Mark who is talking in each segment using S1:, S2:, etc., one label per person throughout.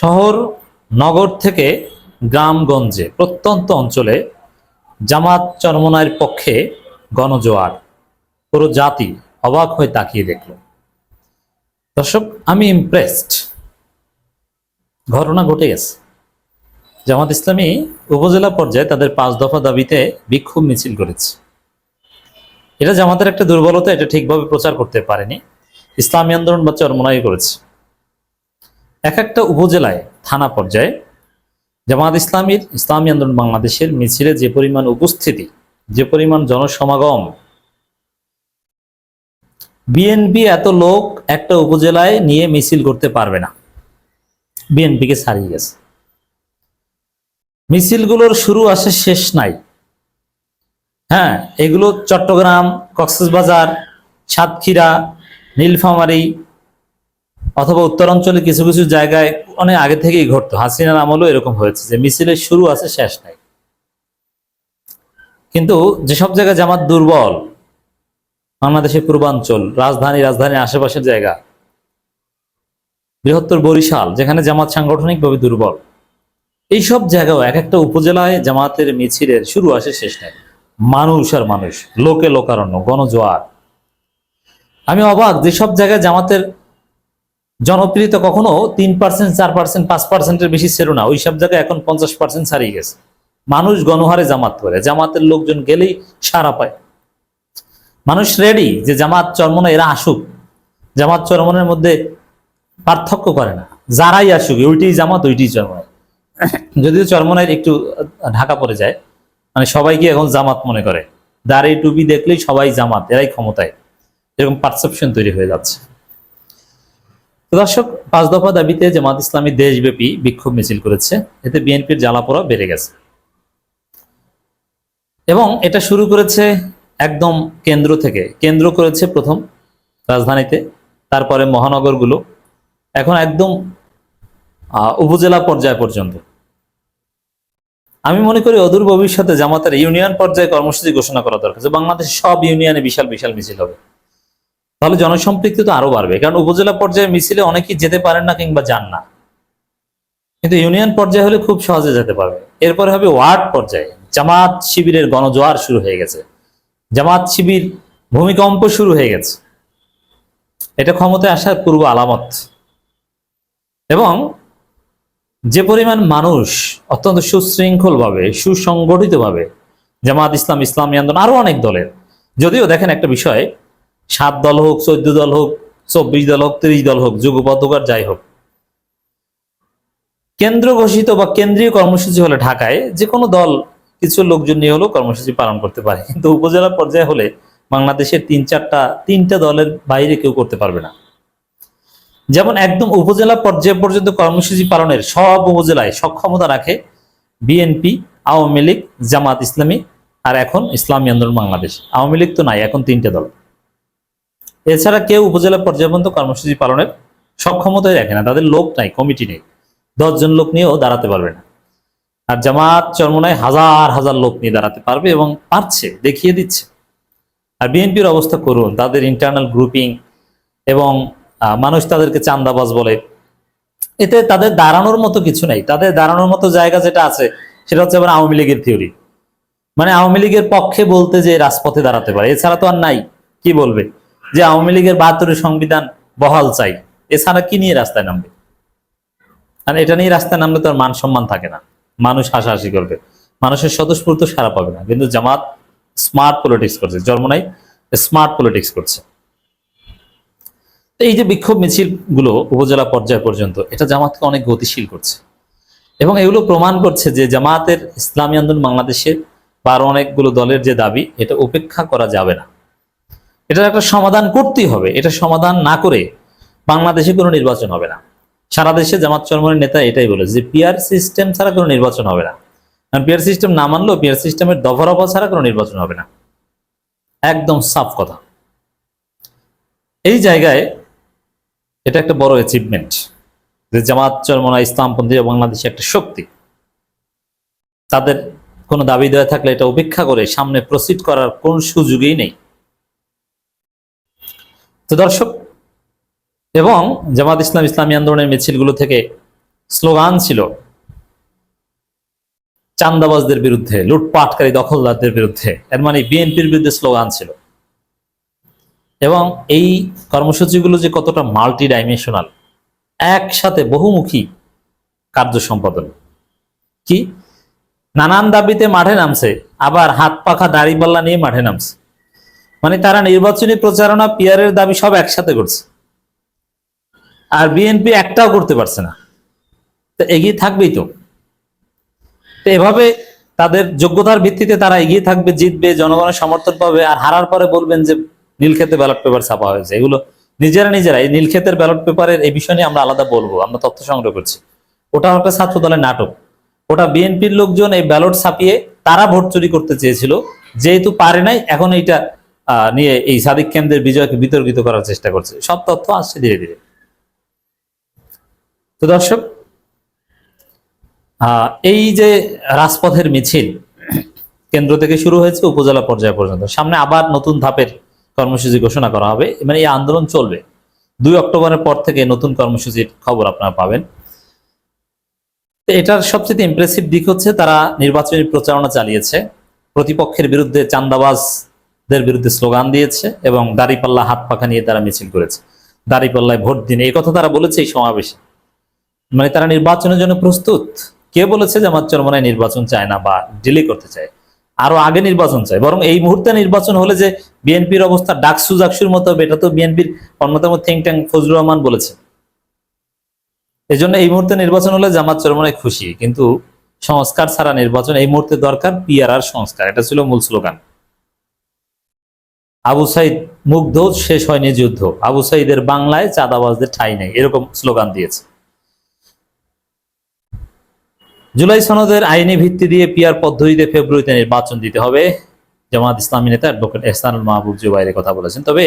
S1: শহর, নগর থেকে গ্রামগঞ্জে প্রত্যন্ত অঞ্চলে জামাত চরমনায়ের পক্ষে গণজোয়ার। পুরো জাতি অবাক হয়ে তাকিয়ে দেখল। দর্শক, আমি ইমপ্রেসড ঘটনা ঘটে গেছে। জামাত ইসলামী উপজেলা পর্যায়ে তাদের পাঁচ দফা দাবিতে বিক্ষোভ মিছিল করেছে। এটা জামাতের একটা দুর্বলতা, এটা ঠিকভাবে প্রচার করতে পারেনি। ইসলামী আন্দোলন বা চরমনাই করেছে। এক একটা উপজেলায় থানা পর্যায়ে জামাত ইসলামীর ইসলামী আন্দোলন বাংলাদেশের মিছিলে যে পরিমাণ উপস্থিতি, যে পরিমাণ জনসমাগম বিএনপি এত লোক একটা উপজেলায় নিয়ে মিছিল করতে পারবে না। বিএনপিকে ছাড়িয়ে গেছে। মিছিলগুলোর শুরু আসে শেষ নাই। হ্যাঁ এগুলো চট্টগ্রাম, কক্সবাজার, সাতক্ষীরা, নীলফামারী অথবা উত্তরাঞ্চলে কিছু কিছু জায়গায় অনেক আগে থেকেই ঘটতো। হাসিনার আমলও এরকম হয়েছে যে মিছিলের শুরু আছে, শেষ নাই। কিন্তু যেসব জায়গায় জামাত দুর্বল, বাংলাদেশের পূর্বাঞ্চল, রাজধানী, রাজধানীর আশেপাশের জায়গা, বৃহত্তর বরিশাল, যেখানে জামাত সাংগঠনিকভাবে দুর্বল, এইসব জায়গাও এক একটা উপজেলায় জামাতের মিছিলের শুরু আসে, শেষ নাই। মানুষ আর মানুষ, লোকে লোকারণ্য, গণজোয়ার। আমি অবাক, যেসব জায়গায় জামাতের জনপ্রিয়তা কখনো তিন পার্সেন্ট চার পার্সেন্ট পাঁচ পার্সেন্টের বেশি ছিল না। ওই সব জায়গায় এখন পঞ্চাশ পার্সেন্ট ছাড়িয়ে গেছে। মানুষ গণহারে জামাত করে। জামাতের লোকজন গেলেই সারা পায়। মানুষ রেডি যে জামাত চরমনে এরা আসুক। জামাত চরমনের মধ্যে পার্থক্য করে না। যারাই আসুক, ওইটাই জামাত, ওইটাই চরমনে যদিও চরমনের একটু ঢাকা পড়ে যায় মানে সবাইকে এখন জামাত মনে করে। দাঁড়িয়ে টুপি দেখলেই সবাই জামাত, এরাই ক্ষমতায়। এরকম পারসেপশন তৈরি হয়ে যাচ্ছে। দর্শক, পাঁচ দফা দাবিতে জামাত ইসলামী দেশব্যাপী বিক্ষোভ মিছিল করেছে। এতে বিএনপির জ্বালাপোড়া বেড়ে গেছে। এবং এটা শুরু করেছে একদম কেন্দ্র থেকে। কেন্দ্র করেছে প্রথম রাজধানীতে, তারপরে মহানগরগুলো। এখন একদম উপজেলা পর্যায় পর্যন্ত। আমি মনে করি অদূর ভবিষ্যতে জামাতের ইউনিয়ন পর্যায়ে কর্মসূচি ঘোষণা করা দরকার। যে বাংলাদেশের সব ইউনিয়নে বিশাল বিশাল মিছিল হবে। তাহলে জনসম্পৃক্তি তো আরও বাড়বে। কারণ উপজেলা পর্যায়ে মিছিলে অনেকেই যেতে পারেন না কিংবা যান না। কিন্তু ইউনিয়ন পর্যায়ে হলে খুব সহজে যেতে পারবে। এরপরে হবে ওয়ার্ড পর্যায়ে। জামাত শিবিরের গণজোয়ার শুরু হয়ে গেছে। জামাত শিবির ভূমিকম্প শুরু হয়ে গেছে। এটা ক্ষমতায় আসার পূর্ব আলামত। এবং যে পরিমাণ মানুষ অত্যন্ত সুশৃঙ্খলভাবে, সুসংগঠিতভাবে জামাত ইসলাম, ইসলামী আন্দোলন, আরও অনেক দলের। যদিও দেখেন একটা বিষয় সাত দল হোক, চোদ্দ দল হোক, চব্বিশ দল হোক, তিরিশ দল হোক যুগপদ্ধকার যাই হোক। কেন্দ্র ঘোষিত বা কেন্দ্রীয় কর্মসূচি হলে ঢাকায় যে কোনো দল কিছু লোকজন নিয়ে হলেও কর্মসূচি পালন করতে পারে। কিন্তু উপজেলা পর্যায়ে হলে বাংলাদেশের তিন চারটা, তিনটা দলের বাইরে কেউ করতে পারবে না। যেমন একদম উপজেলা পর্যায় পর্যন্ত কর্মসূচি পালনের সব উপজেলায় সক্ষমতা রাখে বিএনপি, আওয়ামী লীগ, জামাত ইসলামী আর এখন ইসলামী আন্দোলন বাংলাদেশ। আওয়ামী লীগ তো নাই, এখন তিনটে দল। এছাড়া কেউ উপজেলা পর্যায় কর্মসূচি পালনের সক্ষমতাই রাখে না, তাদের লোক নাই কমিটি নেই। দশজন লোক নিয়েও দাঁড়াতে পারবে না। আর জামাত চরমনায় হাজার হাজার লোক নিয়ে দাঁড়াতে পারবে এবং পারছে, দেখিয়ে দিচ্ছে। আর বিএনপির অবস্থা করুন, তাদের ইন্টারনাল গ্রুপিং এবং মানুষ তাদেরকে চান্দাবাজ বলে। এতে তাদের দাঁড়ানোর মতো কিছু নেই। তাদের দাঁড়ানোর মতো জায়গা যেটা আছে, সেটা হচ্ছে আবার আওয়ামী লীগের থিওরি মানে আওয়ামী লীগের পক্ষে বলতে যে রাজপথে দাঁড়াতে পারে, এছাড়া তো আর নাই, কি বলবে? যে আওয়ামী লীগের বাহাত্তরের সংবিধান বহাল চাই, এছাড়া কি নিয়ে রাস্তায় নামবে? আর এটা নিয়ে রাস্তায় নামলে তো মান সম্মান থাকে না। মানুষ হাসাহাসি করবে। মানুষের স্বতঃস্ফূর্ত সারা পাবে না। কিন্তু জামাত স্মার্ট পলিটিক্স করছে। জন্মনাই স্মার্ট পলিটিক্স করছে। এই যে বিক্ষোভ মিছিলগুলো উপজেলা পর্যায় পর্যন্ত, এটা জামাতকে অনেক গতিশীল করছে। এবং এগুলো প্রমাণ করছে যে জামাতের ইসলামী আন্দোলন বাংলাদেশের বা অনেকগুলো দলের যে দাবি, এটা উপেক্ষা করা যাবে না। এটার একটা সমাধান করতেই হবে। এটা সমাধান না করে বাংলাদেশে কোনো নির্বাচন হবে না। সারা দেশে জামাত চরমনের নেতা এটাই বলেছে যে পিয়ার সিস্টেম ছাড়া কোনো নির্বাচন হবে না। কারণ পিয়ার সিস্টেম না মানলেও পিয়ার সিস্টেমের দফারফা ছাড়া কোনো নির্বাচন হবে না। একদম সাফ কথা। এই জায়গায় এটা একটা বড় অ্যাচিভমেন্ট যে, জামাত চরমনা ইসলামপন্থী বাংলাদেশে একটা শক্তি। তাদের কোনো দাবি দেওয়া থাকলে এটা উপেক্ষা করে সামনে প্রসিড করার কোন সুযোগই নেই। তো দর্শক, এবং জামাত ইসলাম ইসলামী আন্দোলনের মিছিলগুলো থেকে স্লোগান ছিল, চান্দাবাজদের বিরুদ্ধে, লুটপাটকারী দখলদারদের বিরুদ্ধে, এর মানে বিএনপির বিরুদ্ধে স্লোগান ছিল। এবং এই কর্মসূচিগুলো যে কতটা মাল্টি ডাইমেনশনাল একসাথে বহুমুখী কার্য সম্পাদন। কি? নানান দাবিতে মাঠে নামছে, আবার হাত পাখা দাড়িপাল্লা নিয়ে মাঠে নামছে। মানে তারা নির্বাচনী প্রচারণা পিয়ারের দাবি সব একসাথে করছে। আর বিএনপি একটাও করতে পারছে না। তো এগিয়ে থাকবেই তো। এভাবে তাদের যোগ্যতার ভিত্তিতে তারা এগিয়ে থাকবে, জিতবে, জনগণের সমর্থন পাবে, আর হারার পরে বলবেন যে নীলক্ষেতে ব্যালট পেপার ছাপা হয়েছে। এগুলো নিজেরা নিজেরা এই নীলক্ষেতের ব্যালট পেপারের এই বিষয় নিয়ে আমরা আলাদা বলব, আমরা তথ্য সংগ্রহ করছি। ওটা একটা ছাত্র দলের নাটক। ওটা বিএনপির লোকজন এই ব্যালট ছাপিয়ে তারা ভোট চুরি করতে চেয়েছিল, যেহেতু পারে নাই, এখন এইটা নিয়ে এই সাদিক কেন্দ্রের বিজয়কে বিতর্কিত করার চেষ্টা করছে। সব তথ্য আসছে ধীরে ধীরে। তো দর্শক এই যে রাজপথের মিছিল কেন্দ্র থেকে শুরু হয়েছে উপজেলা পর্যায় পর্যন্ত। সামনে আবার নতুন ধাপের কর্মসূচি ঘোষণা করা হবে। মানে এই আন্দোলন চলবে। দুই অক্টোবরের পর থেকে নতুন কর্মসূচির খবর আপনারা পাবেন। এটার সবচেয়ে ইমপ্রেসিভ দিক হচ্ছে তারা নির্বাচনী প্রচারণা চালিয়েছে। প্রতিপক্ষের বিরুদ্ধে চান্দাবাজদের বিরুদ্ধে স্লোগান দিয়েছে এবং দাড়িপাল্লা হাত পাখা নিয়ে তারা মিছিল করেছে। দাড়িপাল্লায় ভোট দিন, এই কথা তারা বলেছে এই সমাবেশে। মানে তারা নির্বাচনের জন্য প্রস্তুত। কে বলেছে জামাত চরমনায় নির্বাচন চায় না বা ডিলে করতে চায়? আরও আগে নির্বাচন চায়। বরং এই মুহূর্তে নির্বাচন হলে যে বিএনপির অবস্থা, ডাকসু জাকসুর মতো হবে, এটা তো বিএনপির অন্যতম থিঙ্ক ট্যাঙ্ক ফজলুর রহমান বলেছে। এই জন্য এই মুহূর্তে নির্বাচন হলে জামাত চরমনায় খুশি। কিন্তু সংস্কার ছাড়া নির্বাচন এই মুহূর্তে দরকার পিআরআর সংস্কার। এটা ছিল মূল স্লোগান। আবু সাইদ মুগ্ধ, শেষ হয়নি যুদ্ধ। আবু সাইদের বাংলায় চাঁদাবাজদের ঠাঁই নেই, এরকম স্লোগান দিয়েছে। জুলাই সনদের আইনি ভিত্তি দিয়ে পিয়ার পদ্ধতিতে ফেব্রুয়ারিতে নির্বাচন দিতে হবে। জামাত ইসলামী নেতা অ্যাডভোকেট এহসানুল মাহবুব জুবাইরের কথা বলেছেন। তবে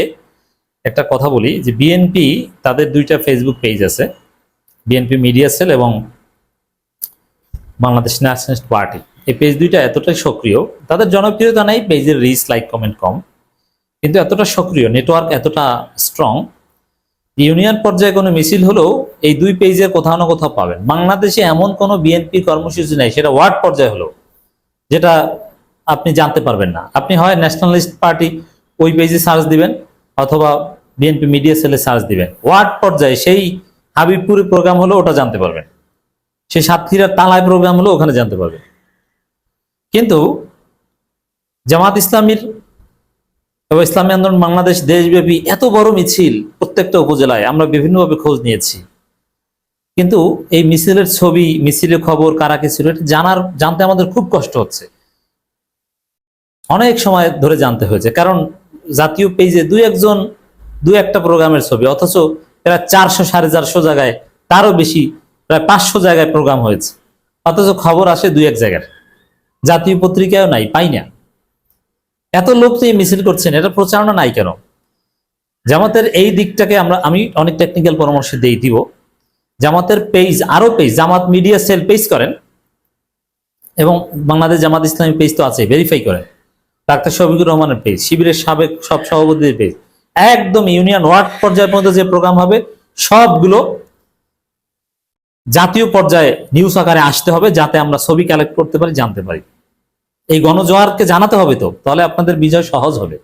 S1: একটা কথা বলি যে বিএনপি তাদের দুইটা ফেসবুক পেজ আছে বিএনপি মিডিয়া সেল এবং বাংলাদেশ ন্যাশনালিস্ট পার্টি এই পেজ দুইটা এতটাই সক্রিয়, তাদের জনপ্রিয়তা নাই পেজের রিচ লাইক কমেন্ট কম। কিন্তু এতটা সক্রিয় নেটওয়ার্ক এতটা স্ট্রং ইউনিয়ন পর্যায়ে কোনো মিছিল হলেও এই দুই পেজের কোথাও না কোথাও পাবেন। বাংলাদেশে এমন কোনো বিএনপি কর্মসূচি নেই, সেটা ওয়ার্ড পর্যায়ে হলো যেটা আপনি জানতে পারবেন না। আপনি হয় ন্যাশনালিস্ট পার্টি ওই পেজে সার্চ দিবেন, অথবা বিএনপি মিডিয়া সেলে সার্চ দিবেন। ওয়ার্ড পর্যায়ে সেই হাবিবপুরে প্রোগ্রাম হলো ওটা জানতে পারবেন। সেই সাতক্ষীরার তালায় প্রোগ্রাম হলো ওখানে জানতে পারবেন। কিন্তু জামাত ইসলামীর এবং ইসলামী আন্দোলন বাংলাদেশ দেশব্যাপী এত বড় মিছিল প্রত্যেকটা উপজেলায় আমরা বিভিন্নভাবে খোঁজ নিয়েছি। কিন্তু এই মিছিলের ছবি মিছিলের খবর কারা কি ছিল, এটা জানার, জানতে আমাদের খুব কষ্ট হচ্ছে। অনেক সময় ধরে জানতে হয়েছে, কারণ জাতীয় পেজে দুই একজন, দুই একটা প্রোগ্রামের ছবি, অথচ প্রায় চারশো সাড়ে চারশো জায়গায়, তারও বেশি, প্রায় পাঁচশো জায়গায় প্রোগ্রাম হয়েছে। অথচ খবর আসে দুই এক জায়গার। জাতীয় পত্রিকায়ও নাই, পাই না। এত লোক তো এই মিছিল করছেন এটা প্রচারণা নাই কেন? জামাতের এই দিকটাকে আমরা, আমি অনেক টেকনিক্যাল পরামর্শ দিয়ে দিব। জামাতের পেজ আরও page Jamaat media cell page করেন। এবং বাংলাদেশ জামাত ইসলামী পেজ তো আছে ভেরিফাই করেন। ডাক্তার শফিকুর রহমানের পেজ শিবিরের সাবেক সব সভাপতিদের পেজ একদম ইউনিয়ন ওয়ার্ড পর্যায় পর্যন্ত যে প্রোগ্রাম হবে, সবগুলো জাতীয় পর্যায়ে নিউজ আকারে আসতে হবে, যাতে আমরা ছবি কালেক্ট করতে পারি, জানতে পারি। এই গণজোয়ারকে জানাতে হবে তো তাহলে আপনাদের বিজয় সহজ হবে।